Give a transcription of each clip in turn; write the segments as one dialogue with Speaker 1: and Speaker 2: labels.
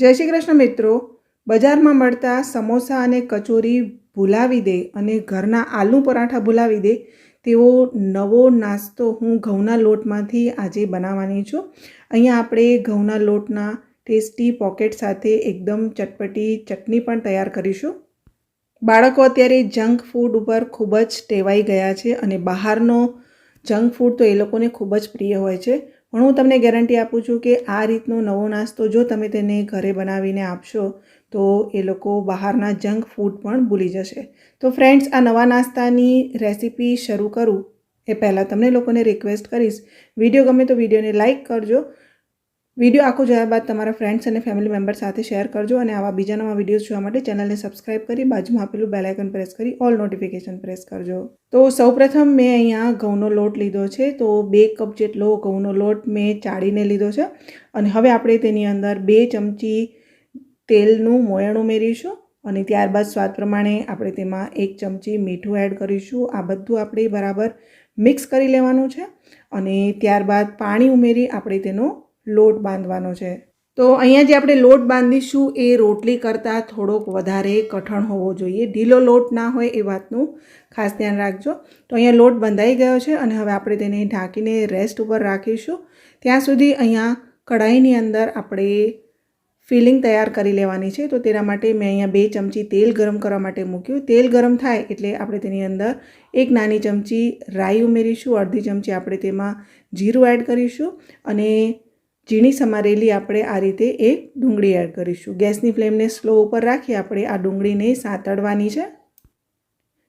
Speaker 1: જય શ્રી કૃષ્ણ મિત્રો. બજારમાં મળતા સમોસા અને કચોરી ભૂલાવી દે અને ઘરના આલુ પરાઠા ભૂલાવી દે તેવો નવો નાસ્તો હું ઘઉંના લોટમાંથી આજે બનાવવાની છું. અહીંયા આપણે ઘઉંના લોટના ટેસ્ટી પોકેટ સાથે એકદમ ચટપટી ચટણી પણ તૈયાર કરીશું. બાળકો અત્યારે જંક ફૂડ ઉપર ખૂબ જ ટેવાઈ ગયા છે અને બહારનો જંક ફૂડ તો એ લોકોને ખૂબ જ પ્રિય હોય છે. પણ હું તમને ગેરંટી આપું છું કે આ રીતનો નવો નાસ્તો જો તમે તેને ઘરે બનાવીને આપશો, તો એ લોકો બહારના જંક ફૂડ પણ ભૂલી જશે. તો ફ્રેન્ડ્સ, આ નવા નાસ્તાની રેસીપી શરૂ કરું. એ પહેલાં તમને લોકોને રિક્વેસ્ટ કરીશ. વીડિયો ગમે તો વિડીયોને લાઇક કરજો. વીડિયો આખો જોયા બાદ તમારા ફ્રેન્ડ્સ અને ફેમિલી મેમ્બર સાથે શેર કરજો અને આવા બીજા નવા વિડીયોઝ જોવા માટે ચેનલને સબસ્ક્રાઇબ કરી બાજુમાં આપેલું બેલાઇકન પ્રેસ કરી ઓલ નોટિફિકેશન પ્રેસ કરજો. તો સૌપ્રથમ મેં અહીંયા ઘઉંનો લોટ લીધો છે. તો બે કપ જેટલો ઘઉંનો લોટ મેં ચાળીને લીધો છે. અને હવે આપણે તેની અંદર બે ચમચી તેલનું મોયણ ઉમેરીશું અને ત્યારબાદ સ્વાદ પ્રમાણે આપણે તેમાં એક ચમચી મીઠું એડ કરીશું. આ બધું આપણે બરાબર મિક્સ કરી લેવાનું છે. અને ત્યારબાદ પાણી ઉમેરી આપણે તેનો લોટ બાંધવાનો છે. તો અહીંયા જે આપણે લોટ બાંધીશું એ રોટલી કરતાં થોડોક વધારે કઠણ હોવો જોઈએ. ઢીલો લોટ ના હોય એ વાતનું ખાસ ધ્યાન રાખજો. તો અહીંયા લોટ બંધાઈ ગયો છે અને હવે આપણે તેને ઢાંકીને રેસ્ટ ઉપર રાખીશું. ત્યાં સુધી અહીંયા કઢાઈની અંદર આપણે ફિલિંગ તૈયાર કરી લેવાની છે. તો તેના માટે મેં અહીંયા બે ચમચી તેલ ગરમ કરવા માટે મૂક્યું. તેલ ગરમ થાય એટલે આપણે તેની અંદર એક નાની ચમચી રાઈ ઉમેરીશું. અડધી ચમચી આપણે તેમાં જીરું એડ કરીશું અને ઝીણી સમારેલી આપણે આ રીતે એક ડુંગળી એડ કરીશું. ગેસની ફ્લેમને સ્લો ઉપર રાખી આપણે આ ડુંગળીને સાતડવાની છે.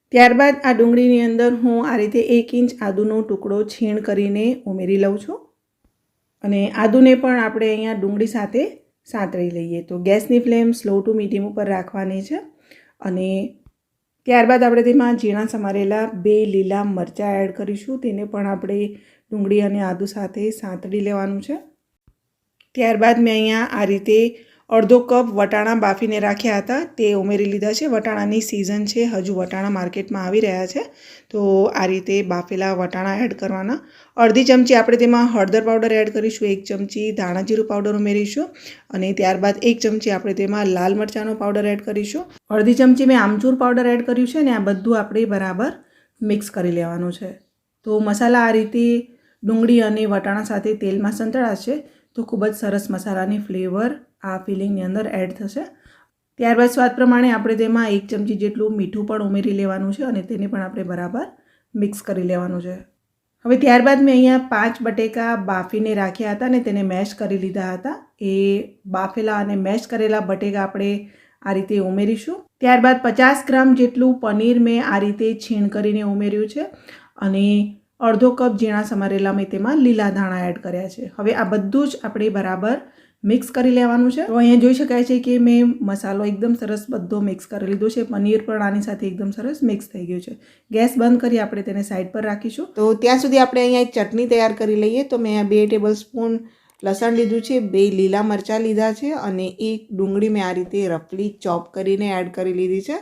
Speaker 1: ત્યારબાદ આ ડુંગળીની અંદર હું આ રીતે એક ઇંચ આદુનો ટુકડો છીણ કરીને ઉમેરી લઉં છું. અને આદુને પણ આપણે અહીંયા ડુંગળી સાથે સાંતળી લઈએ. તો ગેસની ફ્લેમ સ્લો ટુ મીડિયમ ઉપર રાખવાની છે. અને ત્યારબાદ આપણે તેમાં ઝીણા સમારેલા બે લીલા મરચાં એડ કરીશું. તેને પણ આપણે ડુંગળી અને આદુ સાથે સાંતળી લેવાનું છે. ત્યારબાદ મેં અહીંયા આ રીતે અડધો કપ વટાણા બાફીને રાખ્યા હતા. તે ઉમેરી લીધા છે. વટાણાની સિઝન છે. હજુ વટાણા માર્કેટમાં આવી રહ્યા છે. તો આ રીતે બાફેલા વટાણા એડ કરવાના. અડધી ચમચી આપણે તેમાં હળદર પાવડર એડ કરીશું. એક ચમચી ધાણા પાવડર ઉમેરીશું. અને ત્યારબાદ એક ચમચી આપણે તેમાં લાલ મરચાંનો પાવડર એડ કરીશું. અડધી ચમચી મેં આમચૂર પાવડર એડ કર્યું છે અને આ બધું આપણે બરાબર મિક્સ કરી લેવાનું છે. તો મસાલા આ રીતે ડુંગળી અને વટાણા સાથે તેલમાં સંતળાશે. તો ખૂબ જ સરસ મસાલાની ફ્લેવર આ ફિલિંગની અંદર એડ થશે. ત્યારબાદ સ્વાદ પ્રમાણે આપણે તેમાં એક ચમચી જેટલું મીઠું પણ ઉમેરી લેવાનું છે અને તેને પણ આપણે બરાબર મિક્સ કરી લેવાનું છે. હવે ત્યારબાદ મેં અહીંયા પાંચ બટેકા બાફીને રાખ્યા હતા અને તેને મેશ કરી લીધા હતા. એ બાફેલા અને મેશ કરેલા બટેકા આપણે આ રીતે ઉમેરીશું. ત્યારબાદ પચાસ ગ્રામ જેટલું પનીર મેં આ રીતે છીણ કરીને ઉમેર્યું છે અને અડધો કપ ઝીણા સમારેલા મેં તેમાં લીલા ધાણા એડ કર્યા છે. હવે આ બધું જ આપણે બરાબર મિક્સ કરી લેવાનું છે. તો અહીંયા જોઈ શકાય છે કે મેં મસાલો એકદમ સરસ બધો મિક્સ કરી લીધો છે. પનીર પણ આની સાથે એકદમ સરસ મિક્સ થઈ ગયું છે. ગેસ બંધ કરી આપણે તેને સાઈડ પર રાખીશું. તો ત્યાં સુધી આપણે અહીંયા એક ચટણી તૈયાર કરી લઈએ. તો મેં બે ટેબલ સ્પૂન લસણ લીધું છે, બે લીલા મરચાં લીધા છે અને એક ડુંગળી મેં આ રીતે રફલી ચોપ કરીને એડ કરી લીધી છે.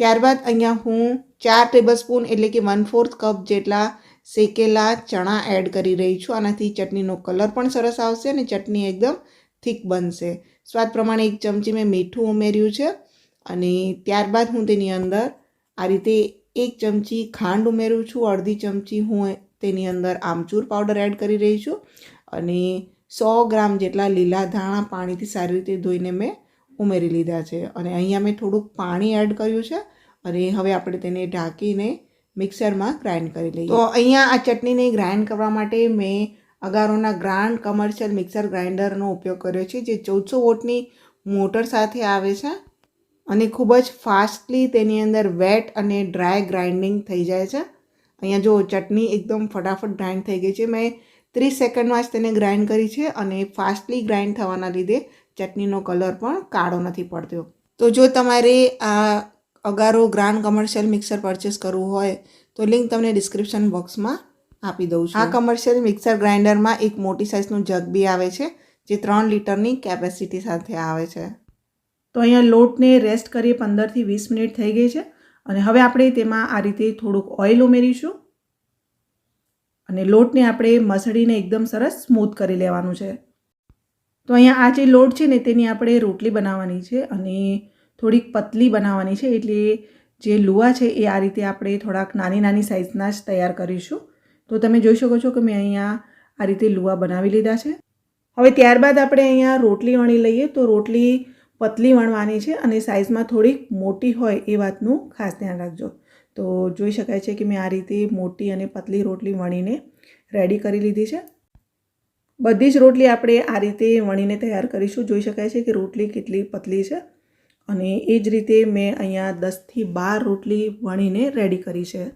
Speaker 1: ત્યારબાદ અહીંયા હું ચાર ટેબલ સ્પૂન એટલે કે વન ફોર્થ કપ જેટલા શેકેલા ચણા એડ કરી રહી છું. આનાથી ચટણીનો કલર પણ સરસ આવશે અને ચટણી એકદમ થીક બનશે. સ્વાદ પ્રમાણે એક ચમચી મેં મીઠું ઉમેર્યું છે અને ત્યારબાદ હું તેની અંદર આ રીતે એક ચમચી ખાંડ ઉમેરું છું. અડધી ચમચી હું તેની અંદર આમચૂર પાવડર એડ કરી રહી છું અને સો ગ્રામ જેટલા લીલા ધાણા પાણીથી સારી રીતે ધોઈને મેં ઉમેરી લીધા છે. અને અહીંયા મેં થોડુંક પાણી એડ કર્યું છે અને હવે આપણે તેને ઢાંકીને મિક્સરમાં ગ્રાઇન્ડ કરી લઈએ. તો અહીંયા આ ચટણીને ગ્રાઇન્ડ કરવા માટે મેં અગારોના ગ્રાન્ડ કમર્શિયલ મિક્સર ગ્રાઇન્ડરનો ઉપયોગ કર્યો છે, જે ચૌદસો વોટની મોટર સાથે આવે છે અને ખૂબ જ ફાસ્ટલી તેની અંદર વેટ અને ડ્રાય ગ્રાઇન્ડિંગ થઈ જાય છે. અહીંયા જો ચટણી એકદમ ફટાફટ ગ્રાઇન્ડ થઈ ગઈ છે. મેં ત્રીસ સેકન્ડમાં જ તેને ગ્રાઇન્ડ કરી છે અને ફાસ્ટલી ગ્રાઇન્ડ થવાના લીધે ચટણીનો કલર પણ કાળો નથી પડતો. તો જો તમારે આ Agaro grand commercial mixer purchase કરવું હોય, તો લિંક તમને ડિસ્ક્રિપ્શન બોક્સમાં આપી દઉં છું. આ કમર્શિયલ મિક્સર ગ્રાઇન્ડરમાં એક મોટી સાઇઝનું જગ બી આવે છે, જે ત્રણ લીટરની કેપેસિટી સાથે આવે છે. તો અહીંયા લોટને રેસ્ટ કરીએ પંદરથી વીસ મિનિટ થઈ ગઈ છે, અને હવે આપણે તેમાં આ રીતે થોડુંક ઓઇલ ઉમેરીશું. અને લોટને આપણે મસળીને એકદમ સરસ સ્મૂથ કરી લેવાનું છે. તો અહીંયા આ જે લોટ છે ને, તેની આપણે રોટલી બનાવવાની છે, અને થોડીક પતલી બનાવવાની છે, એટલે જે લુવા છે એ આ રીતે આપણે થોડાક નાની નાની સાઇઝના જ તૈયાર કરીશું. તો તમે જોઈ શકો છો કે મેં અહીંયા આ રીતે લુવા બનાવી લીધા છે. હવે ત્યારબાદ આપણે અહીંયા રોટલી વણી લઈએ, તો રોટલી પતલી વણવાની છે અને સાઇઝમાં થોડીક મોટી હોય એ વાતનું ખાસ ધ્યાન રાખજો. તો જોઈ શકાય છે કે મેં આ રીતે મોટી અને પતલી રોટલી વણીને રેડી કરી લીધી છે. બધી જ રોટલી આપણે આ રીતે વણીને તૈયાર કરીશું. જોઈ શકાય છે કે રોટલી કેટલી પતલી છે. અને એ જ રીતે મેં અહીંયા દસથી બાર રોટલી વણીને રેડી કરી છે.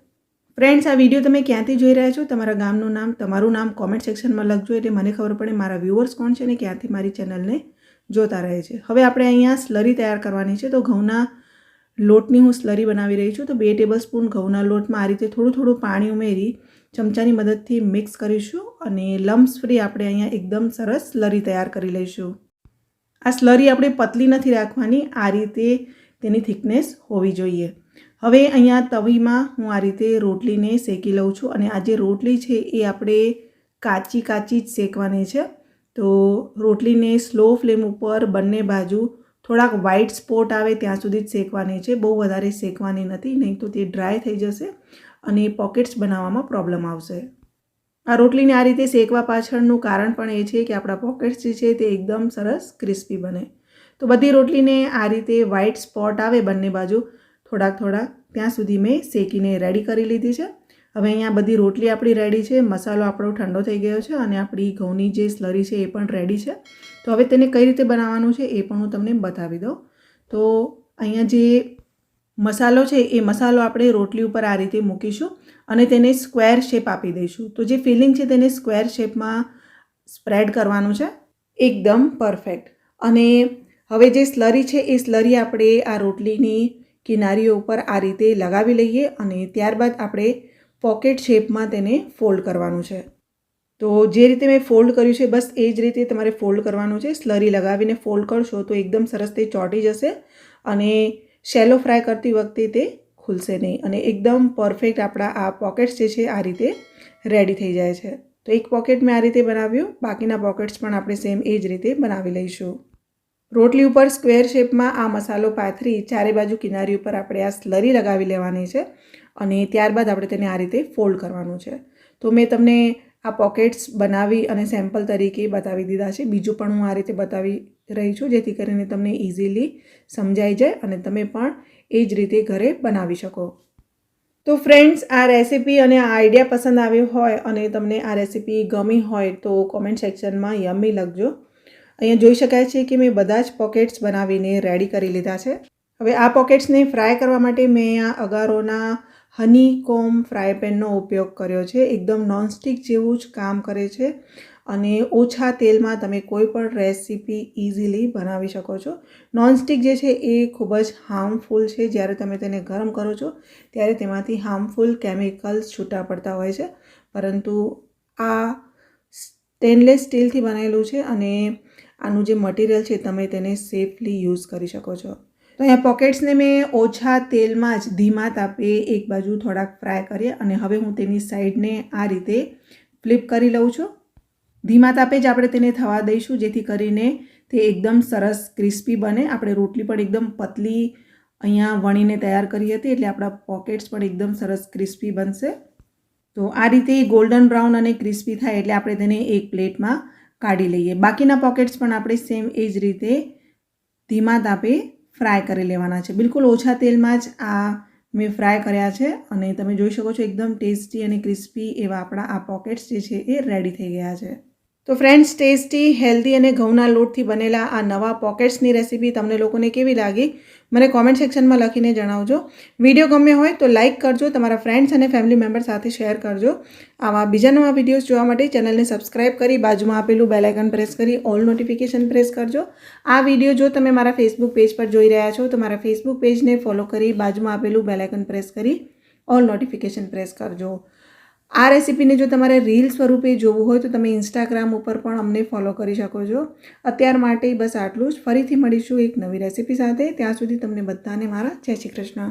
Speaker 1: ફ્રેન્ડ્સ આ વીડિયો તમે ક્યાંથી જોઈ રહ્યા છો? તમારા ગામનું નામ, તમારું નામ કોમેન્ટ સેક્શનમાં લખજો, એટલે મને ખબર પડે મારા વ્યૂઅર્સ કોણ છે ને ક્યાંથી મારી ચેનલને જોતા રહે છે. હવે આપણે અહીંયા સ્લરી તૈયાર કરવાની છે, તો ઘઉંના લોટની હું સ્લરી બનાવી રહી છું, તો બે ટેબલ સ્પૂન ઘઉંના લોટમાં આ રીતે થોડું થોડું પાણી ઉમેરી ચમચાની મદદથી મિક્સ કરીશું અને લમ્સ ફ્રી આપણે અહીંયા એકદમ સરસ સ્લરી તૈયાર કરી લઈશું. આ સ્લરી આપણે પતલી નથી રાખવાની, આ રીતે તેની થિકનેસ હોવી જોઈએ. હવે અહીંયા તવીમાં હું આ રીતે રોટલીને શેકી લઉં છું અને આ જે રોટલી છે એ આપણે કાચી કાચી જ શેકવાની છે. તો રોટલીને સ્લો ફ્લેમ ઉપર બંને બાજુ થોડાક વ્હાઇટ સ્પોટ આવે ત્યાં સુધી જ શેકવાની છે. બહુ વધારે શેકવાની નથી, નહીં તો તે ડ્રાય થઈ જશે અને પોકેટ્સ બનાવવામાં પ્રોબ્લેમ આવશે. આ રોટલીને આ રીતે શેકવા પાછળનું કારણ પણ એ છે કે આપણા પોકેટ્સ જે છે તે એકદમ સરસ ક્રિસ્પી બને. તો બધી રોટલીને આ રીતે વ્હાઇટ સ્પોટ આવે બંને બાજુ, થોડાક થોડાક, ત્યાં સુધી મેં શેકીને રેડી કરી લીધી છે. હવે અહીંયા બધી રોટલી આપણી રેડી છે, મસાલો આપણો ઠંડો થઈ ગયો છે અને આપણી ઘઉંની જે સ્લરી છે એ પણ રેડી છે. તો હવે તેને કઈ રીતે બનાવવાનું છે એ પણ હું તમને બતાવી દઉં. તો અહીંયા જે મસાલો છે એ મસાલો આપણે રોટલી ઉપર આ રીતે મૂકીશું અને તેને સ્ક્વેર શેપ આપી દઈશું. તો જે ફિલિંગ છે તેને સ્ક્વેર શેપમાં સ્પ્રેડ કરવાનું છે. એકદમ પરફેક્ટ. અને હવે જે સ્લરી છે એ સ્લરી આપણે આ રોટલીની કિનારીઓ ઉપર આ રીતે લગાવી લઈએ અને ત્યારબાદ આપણે પોકેટ શેપમાં તેને ફોલ્ડ કરવાનું છે. તો જે રીતે મેં ફોલ્ડ કર્યું છે બસ એ જ રીતે તમારે ફોલ્ડ કરવાનું છે. સ્લરી લગાવીને ફોલ્ડ કરશો તો એકદમ સરસ તે ચોંટી જશે અને શેલો ફ્રાય કરતી વખતે તે ખુલશે નહીં અને એકદમ પરફેક્ટ આપણા આ પોકેટ્સ જે છે આ રીતે રેડી થઈ જાય છે. તો એક પોકેટ મેં આ રીતે બનાવ્યું, બાકીના પોકેટ્સ પણ આપણે સેમ એ જ રીતે બનાવી લઈશું. રોટલી ઉપર સ્ક્વેર શેપમાં આ મસાલો પાથરી ચારે બાજુ કિનારી ઉપર આપણે આ સ્લરી લગાવી લેવાની છે અને ત્યારબાદ આપણે તેને આ રીતે ફોલ્ડ કરવાનું છે. તો મેં તમને આ પોકેટ્સ બનાવી અને સેમ્પલ તરીકે બતાવી દીધા છે. બીજું પણ હું આ રીતે બતાવી રહી છું, જેથી કરીને તમને ઇઝીલી સમજાઈ જાય અને તમે પણ એ જ રીતે ઘરે બનાવી શકો. તો ફ્રેન્ડ્સ આ રેસીપી અને આ આઈડિયા પસંદ આવ્યો હોય અને તમને આ રેસીપી ગમી હોય તો કોમેન્ટ સેક્શનમાં યમી લખજો. અહીંયા જોઈ શકાય છે કે મેં બધા જ પોકેટ્સ બનાવીને રેડી કરી લીધા છે. હવે આ પોકેટ્સને ફ્રાય કરવા માટે મેં આ અગારોના હની કોમ ફ્રાય પેનનો ઉપયોગ કર્યો છે. એકદમ નોનસ્ટિક જેવું જ કામ કરે છે અને ઓછા તેલમાં તમે કોઈ પણ રેસીપી ઇઝીલી બનાવી શકો છો. નોનસ્ટિક જે છે એ ખૂબ જ હાર્મફુલ છે. જ્યારે તમે તેને ગરમ કરો છો, ત્યારે તેમાંથી હાર્મફુલ કેમિકલ્સ છૂટા પડતા હોય છે. પરંતુ આ સ્ટેનલેસ સ્ટીલથી બનેલું છે અને આનું જે મટીરિયલ છે, તમે તેને સેફલી યુઝ કરી શકો છો. તો અહીંયા પોકેટ્સને મેં ઓછા તેલમાં જ ધીમા તાપે એક બાજુ થોડાક ફ્રાય કરીએ અને હવે હું તેની સાઈડને આ રીતે ફ્લિપ કરી લઉં છું. ધીમા તાપે જ આપણે તેને થવા દઈશું, જેથી કરીને તે એકદમ સરસ ક્રિસ્પી બને. આપણે રોટલી પણ એકદમ પતલી અહીંયા વણીને તૈયાર કરી હતી, એટલે આપણા પોકેટ્સ પણ એકદમ સરસ ક્રિસ્પી બનશે. તો આ રીતે ગોલ્ડન બ્રાઉન અને ક્રિસ્પી થાય, એટલે આપણે તેને એક પ્લેટમાં કાઢી લઈએ. બાકીના પોકેટ્સ પણ આપણે સેમ એ જ રીતે ધીમા તાપે ફ્રાય કરી લેવાના છે. બિલકુલ ઓછા તેલમાં જ આ મેં ફ્રાય કર્યા છે અને તમે જોઈ શકો છો એકદમ ટેસ્ટી અને ક્રિસ્પી એવા આપણા આ પોકેટ્સ જે છે એ રેડી થઈ ગયા છે. તો ફ્રેન્ડ્સ ટેસ્ટી હેલ્ધી અને ઘઉંના લોટથી બનેલા આ નવા પોકેટ્સની રેસીપી તમને લોકોને કેવી લાગી? મને કોમેન્ટ સેક્શનમાં લખીને જણાવજો. વીડિયો ગમ્યો હોય તો લાઇક કરજો, તમારા ફ્રેન્ડ્સ અને ફેમિલી મેમ્બર સાથે શેર કરજો. આવા બીજા નવા વિડીયોઝ જોવા માટે ચેનલને સબસ્ક્રાઇબ કરી બાજુમાં આપેલું બેલાઇકન પ્રેસ કરી ઓલ નોટિફિકેશન પ્રેસ કરજો. આ વીડિયો જો તમે મારા ફેસબુક પેજ પર જોઈ રહ્યા છો, તો મારા ફેસબુક પેજને ફોલો કરી બાજુમાં આપેલું બેલાઇકન પ્રેસ કરી ઓલ નોટિફિકેશન પ્રેસ કરજો. આ રેસીપીને જો તમારે રીલ સ્વરૂપે જોવું હોય તો તમે ઇન્સ્ટાગ્રામ ઉપર પણ અમને ફોલો કરી શકો છો. અત્યાર માટે બસ આટલું જ. ફરીથી મળીશું એક નવી રેસીપી સાથે. ત્યાં સુધી તમને બધાને મારા જય શ્રી કૃષ્ણ.